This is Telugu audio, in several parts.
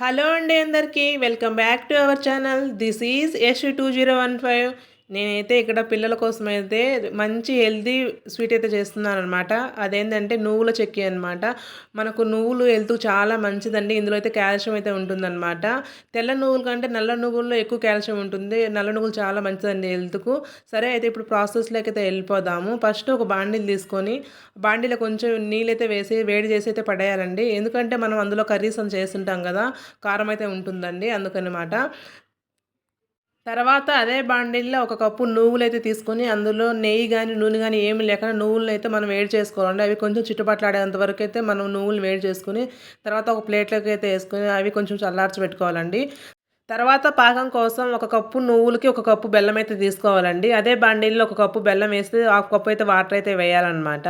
హలో అండి అందరికీ welcome back to our channel. This is S two zero one five. నేనైతే ఇక్కడ పిల్లల కోసం అయితే మంచి హెల్తీ స్వీట్ అయితే చేస్తున్నాను అనమాట అదేంటంటే నువ్వుల చెక్కి అనమాట మనకు నువ్వులు హెల్త్ చాలా మంచిదండి. ఇందులో అయితే కాల్షియం అయితే ఉంటుందన్నమాట. తెల్ల నువ్వుల కంటే నల్ల నువ్వుల్లో ఎక్కువ కాల్షియం ఉంటుంది. నల్ల నువ్వులు చాలా మంచిదండి హెల్త్కు. సరే అయితే ఇప్పుడు ప్రాసెస్లోకి అయితే వెళ్ళిపోదాము. ఫస్ట్ ఒక బాండీలు తీసుకొని బాండీలో కొంచెం నీళ్ళైతే వేసి వేడి చేసి అయితే పడేయాలండి. ఎందుకంటే మనం అందులో కర్రీస్ అని చేస్తుంటాం కదా కారం అయితే ఉంటుందండి అందుకనమాట తర్వాత అదే బాండిల్లో ఒక కప్పు నువ్వులు అయితే తీసుకొని అందులో నెయ్యి కానీ నూనె కానీ ఏమి లేకుండా నువ్వులను అయితే మనం వేడి చేసుకోవాలండి అవి కొంచెం చిట్టుపట్లాడేంత వరకు అయితే మనం నువ్వులు వేడి చేసుకుని తర్వాత ఒక ప్లేట్లోకి అయితే వేసుకొని అవి కొంచెం చల్లార్చి పెట్టుకోవాలండి. తర్వాత పాకం కోసం ఒక కప్పు నువ్వులకి ఒక కప్పు బెల్లం అయితే తీసుకోవాలండి. అదే బాండీల్లో ఒక కప్పు బెల్లం వేస్తే ఆ కప్పు అయితే వాటర్ అయితే వేయాలన్నమాట.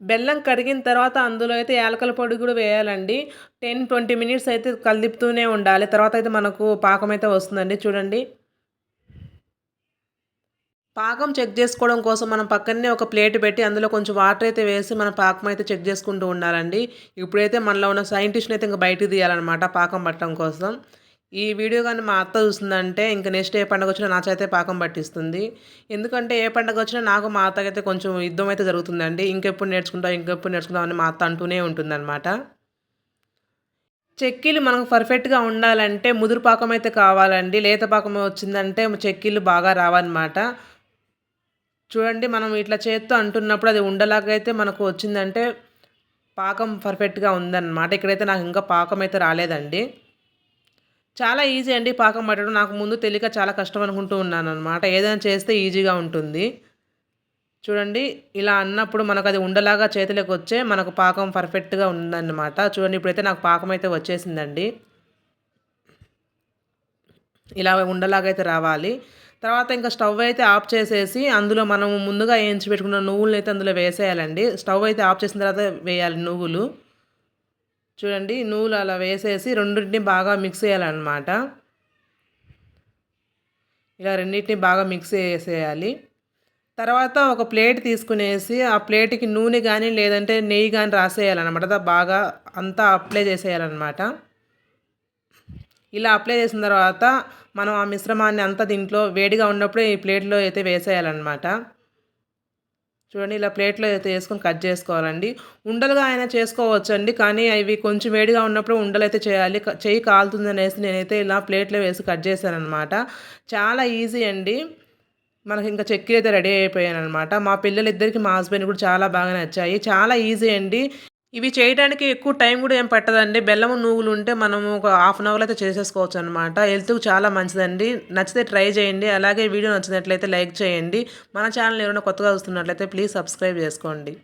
బెల్లం కరిగిన తర్వాత అందులో అయితే యాలకల పొడి కూడా వేయాలండి. టెన్ ట్వంటీ మినిట్స్ అయితే కలిదిపుతూనే ఉండాలి. తర్వాత అయితే మనకు పాకం అయితే వస్తుందండి. చూడండి. పాకం చెక్ చేసుకోవడం కోసం మనం పక్కనే ఒక ప్లేట్ పెట్టి అందులో కొంచెం వాటర్ అయితే వేసి మన పాకం అయితే చెక్ చేసుకుంటూ ఉండాలండి. ఇప్పుడైతే మనలో ఉన్న సైంటిస్ట్ని అయితే ఇంకా బయటకు తీయాలన్నమాట పాకం పట్టడం కోసం. ఈ వీడియో కానీ మా అత్త చూస్తుందంటే ఇంకా నెక్స్ట్ ఏ పండుగ వచ్చినా నా చేతే పాకం పట్టిస్తుంది. ఎందుకంటే ఏ పండుగ వచ్చినా నాకు మా అత్తకైతే కొంచెం యుద్ధం అయితే జరుగుతుందండి. ఇంకెప్పుడు నేర్చుకుంటాం ఇంకెప్పుడు నేర్చుకుంటాం అని మా అత్త అంటూనే ఉంటుందన్నమాట. చెక్కీలు మనకు పర్ఫెక్ట్గా ఉండాలంటే ముదురు పాకం అయితే కావాలండి. లేత పాకం వచ్చిందంటే చెక్కీలు బాగా రావన్నమాట. చూడండి మనం ఇట్లా చేత్తో అంటున్నప్పుడు అది ఉండలాగైతే మనకు వచ్చిందంటే పాకం పర్ఫెక్ట్గా ఉందన్నమాట. ఇక్కడైతే నాకు ఇంకా పాకం అయితే రాలేదండి. చాలా ఈజీ అండి పాకం పట్టడం. నాకు ముందు తెలియక చాలా కష్టం అనుకుంటూ ఉన్నాను అనమాట ఏదైనా చేస్తే ఈజీగా ఉంటుంది. చూడండి ఇలా అన్నప్పుడు మనకు అది ఉండలాగా చేతిలోకి వచ్చే మనకు పాకం పర్ఫెక్ట్గా ఉందన్నమాట. చూడండి ఇప్పుడైతే నాకు పాకం అయితే వచ్చేసిందండి. ఇలా ఉండలాగైతే రావాలి. తర్వాత ఇంకా స్టవ్ అయితే ఆఫ్ చేసేసి అందులో మనం ముందుగా వేయించి పెట్టుకున్న నువ్వులను అయితే అందులో వేసేయాలండి. స్టవ్ అయితే ఆఫ్ చేసిన తర్వాత వేయాలి నువ్వులు చూడండి నూలు అలా వేసేసి రెండింటిని బాగా మిక్స్ చేయాలన్నమాట. ఇలా రెండింటిని బాగా మిక్స్ చేసేయాలి. తర్వాత ఒక ప్లేట్ తీసుకునేసి ఆ ప్లేట్కి నూనె కానీ లేదంటే నెయ్యి కానీ రాసేయాలన్నమాట. బాగా అంతా అప్లై చేసేయాలన్నమాట. ఇలా అప్లై చేసిన తర్వాత మనం ఆ మిశ్రమాన్ని అంతా దీంట్లో వేడిగా ఉన్నప్పుడే ఈ ప్లేట్లో అయితే వేసేయాలన్నమాట. చూడండి ఇలా ప్లేట్లో అయితే వేసుకొని కట్ చేసుకోవాలండి. ఉండలుగా ఆయన చేసుకోవచ్చండి కానీ అవి కొంచెం వేడిగా ఉన్నప్పుడు ఉండలు అయితే చేయాలి. చెయ్యి కాలుతుంది అనేసి నేనైతే ఇలా ప్లేట్లో వేసి కట్ చేశానమాట అనమాట చాలా ఈజీ అండి. మనకి ఇంకా చెక్కి అయితే రెడీ అయిపోయాను అనమాట మా పిల్లలిద్దరికి మా హస్బెండ్ కూడా చాలా బాగా నచ్చాయి. చాలా ఈజీ అండి. ఇవి చేయడానికి ఎక్కువ టైం కూడా ఏం పట్టదండి. బెల్లము నువ్వులు ఉంటే మనము ఒక హాఫ్ అన్ అవర్లో అయితే చేసేసుకోవచ్చు అనమాట హెల్త్కి చాలా మంచిదండి. నచ్చితే ట్రై చేయండి. అలాగే వీడియో నచ్చినట్లయితే లైక్ చేయండి. మన ఛానల్ ఏమైనా కొత్తగా చూస్తున్నట్లయితే ప్లీజ్ సబ్స్క్రైబ్ చేసుకోండి.